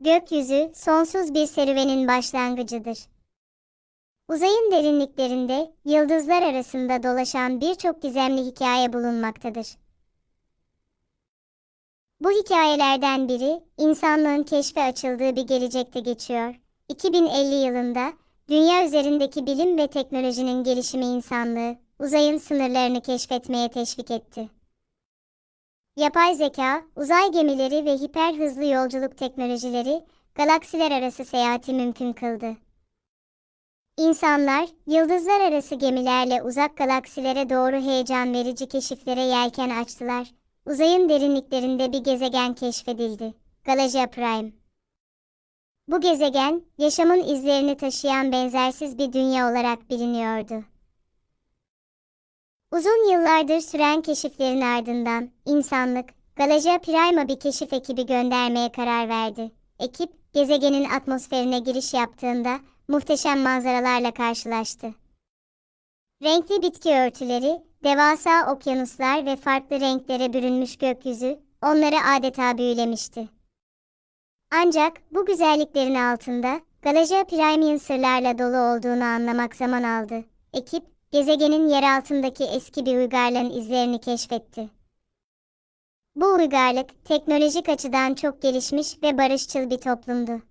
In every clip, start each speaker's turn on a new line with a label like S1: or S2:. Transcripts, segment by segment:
S1: Gökyüzü, sonsuz bir serüvenin başlangıcıdır. Uzayın derinliklerinde, yıldızlar arasında dolaşan birçok gizemli hikaye bulunmaktadır. Bu hikayelerden biri, insanlığın keşfe açıldığı bir gelecekte geçiyor. 2050 yılında, dünya üzerindeki bilim ve teknolojinin gelişimi insanlığı, uzayın sınırlarını keşfetmeye teşvik etti. Yapay zeka, uzay gemileri ve hiper hızlı yolculuk teknolojileri, galaksiler arası seyahati mümkün kıldı. İnsanlar, yıldızlar arası gemilerle uzak galaksilere doğru heyecan verici keşiflere yelken açtılar. Uzayın derinliklerinde bir gezegen keşfedildi. Galaja Prime. Bu gezegen, yaşamın izlerini taşıyan benzersiz bir dünya olarak biliniyordu. Uzun yıllardır süren keşiflerin ardından insanlık, Galaja Prime'a bir keşif ekibi göndermeye karar verdi. Ekip, gezegenin atmosferine giriş yaptığında muhteşem manzaralarla karşılaştı. Renkli bitki örtüleri, devasa okyanuslar ve farklı renklere bürünmüş gökyüzü onları adeta büyülemişti. Ancak bu güzelliklerin altında Galaja Prime'in sırlarla dolu olduğunu anlamak zaman aldı. Ekip, gezegenin yer altındaki eski bir uygarlığın izlerini keşfetti. Bu uygarlık teknolojik açıdan çok gelişmiş ve barışçıl bir toplumdu.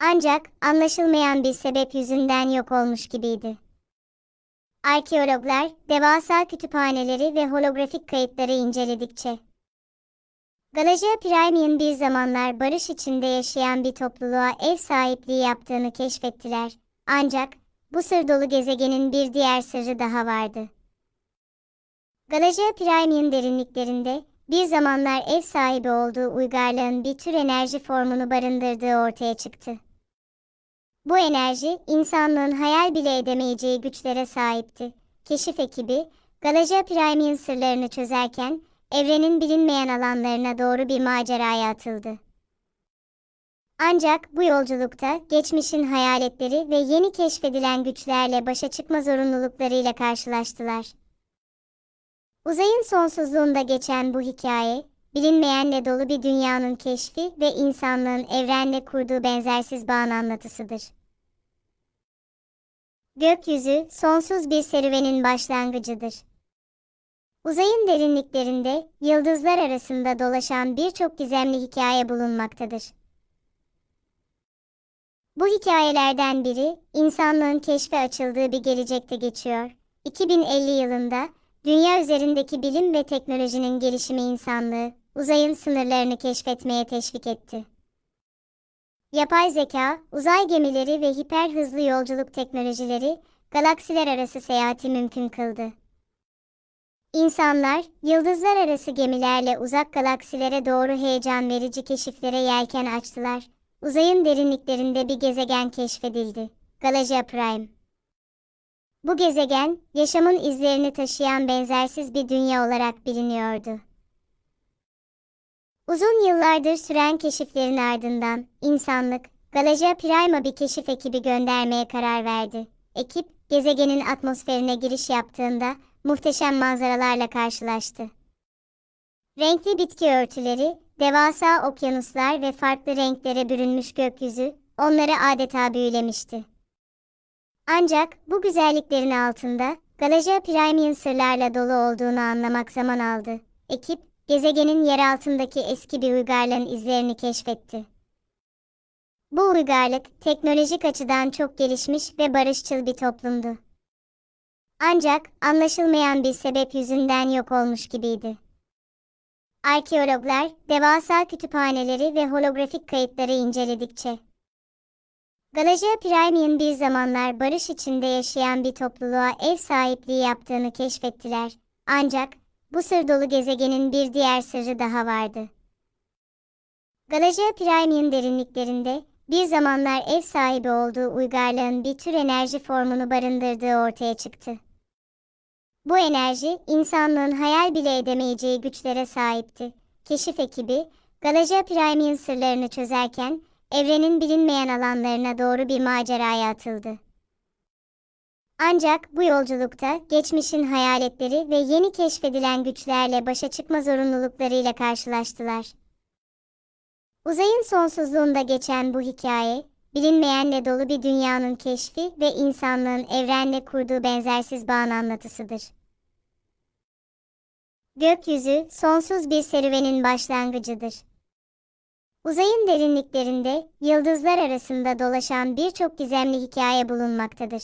S1: Ancak anlaşılmayan bir sebep yüzünden yok olmuş gibiydi. Arkeologlar devasa kütüphaneleri ve holografik kayıtları inceledikçe Galaja Prime'in bir zamanlar barış içinde yaşayan bir topluluğa ev sahipliği yaptığını keşfettiler. Ancak bu sır dolu gezegenin bir diğer sırrı daha vardı. Galaja Prime'in derinliklerinde bir zamanlar ev sahibi olduğu uygarlığın bir tür enerji formunu barındırdığı ortaya çıktı. Bu enerji, insanlığın hayal bile edemeyeceği güçlere sahipti. Keşif ekibi, Galaja Prime'in sırlarını çözerken, evrenin bilinmeyen alanlarına doğru bir maceraya atıldı. Ancak bu yolculukta geçmişin hayaletleri ve yeni keşfedilen güçlerle başa çıkma zorunluluklarıyla karşılaştılar. Uzayın sonsuzluğunda geçen bu hikaye, bilinmeyenle dolu bir dünyanın keşfi ve insanlığın evrenle kurduğu benzersiz bağın anlatısıdır. Gökyüzü, sonsuz bir serüvenin başlangıcıdır. Uzayın derinliklerinde, yıldızlar arasında dolaşan birçok gizemli hikaye bulunmaktadır. Bu hikayelerden biri, insanlığın keşfe açıldığı bir gelecekte geçiyor. 2050 yılında, dünya üzerindeki bilim ve teknolojinin gelişimi insanlığı, uzayın sınırlarını keşfetmeye teşvik etti. Yapay zeka, uzay gemileri ve hiper hızlı yolculuk teknolojileri, galaksiler arası seyahati mümkün kıldı. İnsanlar, yıldızlar arası gemilerle uzak galaksilere doğru heyecan verici keşiflere yelken açtılar. Uzayın derinliklerinde bir gezegen keşfedildi. Galaja Prime. Bu gezegen, yaşamın izlerini taşıyan benzersiz bir dünya olarak biliniyordu. Uzun yıllardır süren keşiflerin ardından insanlık, Galaja Prime'a bir keşif ekibi göndermeye karar verdi. Ekip, gezegenin atmosferine giriş yaptığında muhteşem manzaralarla karşılaştı. Renkli bitki örtüleri, devasa okyanuslar ve farklı renklere bürünmüş gökyüzü onları adeta büyülemişti. Ancak bu güzelliklerin altında Galaja Prime'in sırlarla dolu olduğunu anlamak zaman aldı. Ekip, gezegenin yer altındaki eski bir uygarlığın izlerini keşfetti. Bu uygarlık teknolojik açıdan çok gelişmiş ve barışçıl bir toplumdu. Ancak anlaşılmayan bir sebep yüzünden yok olmuş gibiydi. Arkeologlar devasa kütüphaneleri ve holografik kayıtları inceledikçe Galaja Prime'in bir zamanlar barış içinde yaşayan bir topluluğa ev sahipliği yaptığını keşfettiler. Ancak bu sır dolu gezegenin bir diğer sırrı daha vardı. Galaja Prime'in derinliklerinde bir zamanlar ev sahibi olduğu uygarlığın bir tür enerji formunu barındırdığı ortaya çıktı. Bu enerji, insanlığın hayal bile edemeyeceği güçlere sahipti. Keşif ekibi, Galaja Prime'in sırlarını çözerken, evrenin bilinmeyen alanlarına doğru bir maceraya atıldı. Ancak bu yolculukta geçmişin hayaletleri ve yeni keşfedilen güçlerle başa çıkma zorunluluklarıyla karşılaştılar. Uzayın sonsuzluğunda geçen bu hikaye, bilinmeyenle dolu bir dünyanın keşfi ve insanlığın evrenle kurduğu benzersiz bağın anlatısıdır. Gökyüzü, sonsuz bir serüvenin başlangıcıdır. Uzayın derinliklerinde, yıldızlar arasında dolaşan birçok gizemli hikaye bulunmaktadır.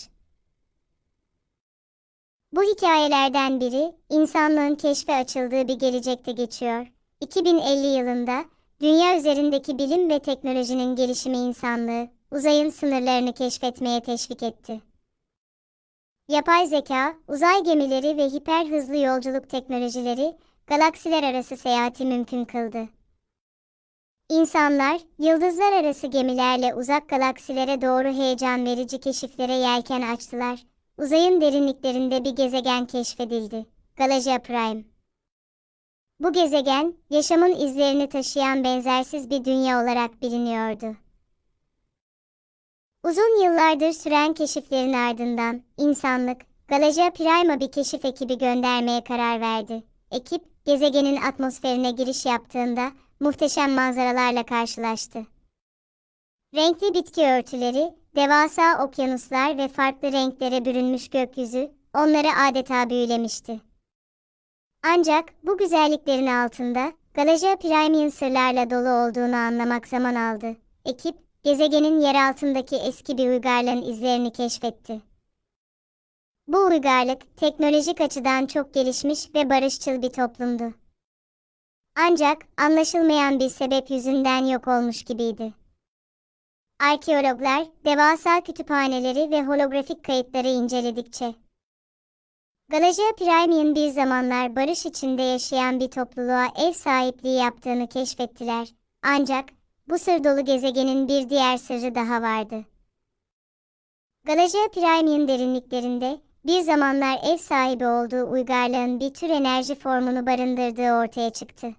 S1: Bu hikayelerden biri, insanlığın keşfe açıldığı bir gelecekte geçiyor. 2050 yılında, dünya üzerindeki bilim ve teknolojinin gelişimi insanlığı, uzayın sınırlarını keşfetmeye teşvik etti. Yapay zeka, uzay gemileri ve hiper hızlı yolculuk teknolojileri, galaksiler arası seyahati mümkün kıldı. İnsanlar, yıldızlar arası gemilerle uzak galaksilere doğru heyecan verici keşiflere yelken açtılar. Uzayın derinliklerinde bir gezegen keşfedildi. Galaja Prime. Bu gezegen, yaşamın izlerini taşıyan benzersiz bir dünya olarak biliniyordu. Uzun yıllardır süren keşiflerin ardından insanlık, Galaja Prima bir keşif ekibi göndermeye karar verdi. Ekip, gezegenin atmosferine giriş yaptığında muhteşem manzaralarla karşılaştı. Renkli bitki örtüleri, devasa okyanuslar ve farklı renklere bürünmüş gökyüzü onları adeta büyülemişti. Ancak bu güzelliklerin altında Galaja Prime'in sırlarla dolu olduğunu anlamak zaman aldı. Ekip, gezegenin yer altındaki eski bir uygarlığın izlerini keşfetti. Bu uygarlık teknolojik açıdan çok gelişmiş ve barışçıl bir toplumdu. Ancak anlaşılmayan bir sebep yüzünden yok olmuş gibiydi. Arkeologlar devasa kütüphaneleri ve holografik kayıtları inceledikçe Galaja Prime'in bir zamanlar barış içinde yaşayan bir topluluğa ev sahipliği yaptığını keşfettiler. Ancak bu sır dolu gezegenin bir diğer sırrı daha vardı. Galaja Prime'in derinliklerinde bir zamanlar ev sahibi olduğu uygarlığın bir tür enerji formunu barındırdığı ortaya çıktı.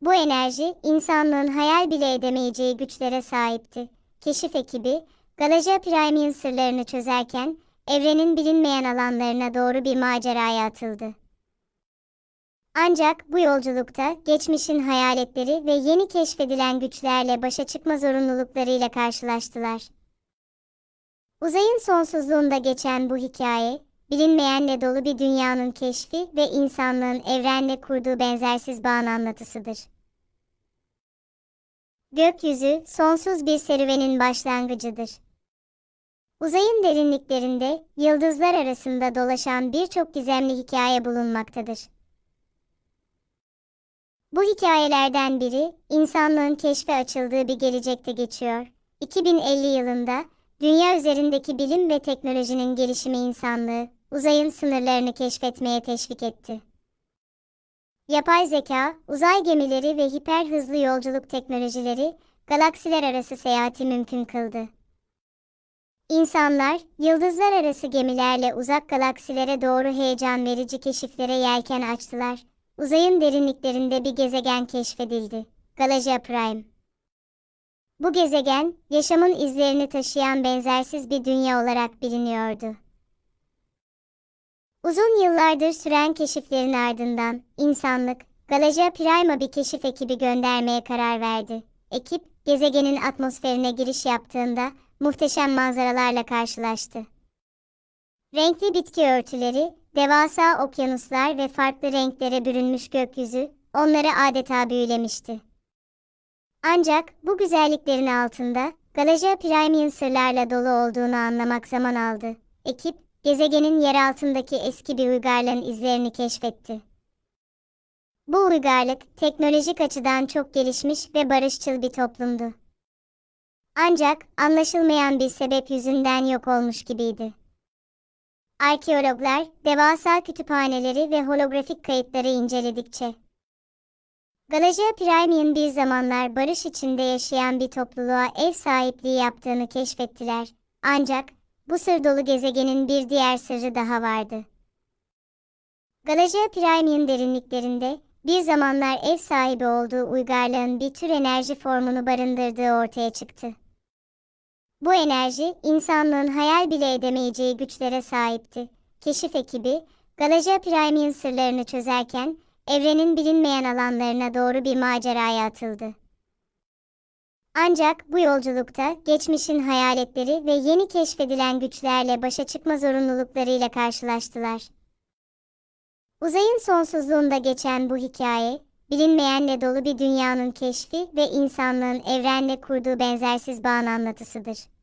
S1: Bu enerji, insanlığın hayal bile edemeyeceği güçlere sahipti. Keşif ekibi, Galaja Prime'in sırlarını çözerken, evrenin bilinmeyen alanlarına doğru bir maceraya atıldı. Ancak bu yolculukta geçmişin hayaletleri ve yeni keşfedilen güçlerle başa çıkma zorunluluklarıyla karşılaştılar. Uzayın sonsuzluğunda geçen bu hikaye, bilinmeyenle dolu bir dünyanın keşfi ve insanlığın evrenle kurduğu benzersiz bağın anlatısıdır. Gökyüzü, sonsuz bir serüvenin başlangıcıdır. Uzayın derinliklerinde, yıldızlar arasında dolaşan birçok gizemli hikaye bulunmaktadır. Bu hikayelerden biri, insanlığın keşfe açıldığı bir gelecekte geçiyor. 2050 yılında, dünya üzerindeki bilim ve teknolojinin gelişimi insanlığı, uzayın sınırlarını keşfetmeye teşvik etti. Yapay zeka, uzay gemileri ve hiper hızlı yolculuk teknolojileri, galaksiler arası seyahati mümkün kıldı. İnsanlar, yıldızlar arası gemilerle uzak galaksilere doğru heyecan verici keşiflere yelken açtılar. Uzayın derinliklerinde bir gezegen keşfedildi. Galaja Prime. Bu gezegen, yaşamın izlerini taşıyan benzersiz bir dünya olarak biliniyordu. Uzun yıllardır süren keşiflerin ardından insanlık, Galaja Prima bir keşif ekibi göndermeye karar verdi. Ekip, gezegenin atmosferine giriş yaptığında muhteşem manzaralarla karşılaştı. Renkli bitki örtüleri, devasa okyanuslar ve farklı renklere bürünmüş gökyüzü onları adeta büyülemişti. Ancak bu güzelliklerin altında Galaja Prime'in sırlarla dolu olduğunu anlamak zaman aldı. Ekip, gezegenin yer altındaki eski bir uygarlığın izlerini keşfetti. Bu uygarlık teknolojik açıdan çok gelişmiş ve barışçıl bir toplumdu. Ancak anlaşılmayan bir sebep yüzünden yok olmuş gibiydi. Arkeologlar devasa kütüphaneleri ve holografik kayıtları inceledikçe Galaja Prime'in bir zamanlar barış içinde yaşayan bir topluluğa ev sahipliği yaptığını keşfettiler. Ancak bu sır dolu gezegenin bir diğer sırrı daha vardı. Galaja Prime'in derinliklerinde bir zamanlar ev sahibi olduğu uygarlığın bir tür enerji formunu barındırdığı ortaya çıktı. Bu enerji, insanlığın hayal bile edemeyeceği güçlere sahipti. Keşif ekibi, Galaja Prime'in sırlarını çözerken, evrenin bilinmeyen alanlarına doğru bir maceraya atıldı. Ancak bu yolculukta geçmişin hayaletleri ve yeni keşfedilen güçlerle başa çıkma zorunluluklarıyla karşılaştılar. Uzayın sonsuzluğunda geçen bu hikaye, bilinmeyenle dolu bir dünyanın keşfi ve insanlığın evrenle kurduğu benzersiz bağın anlatısıdır.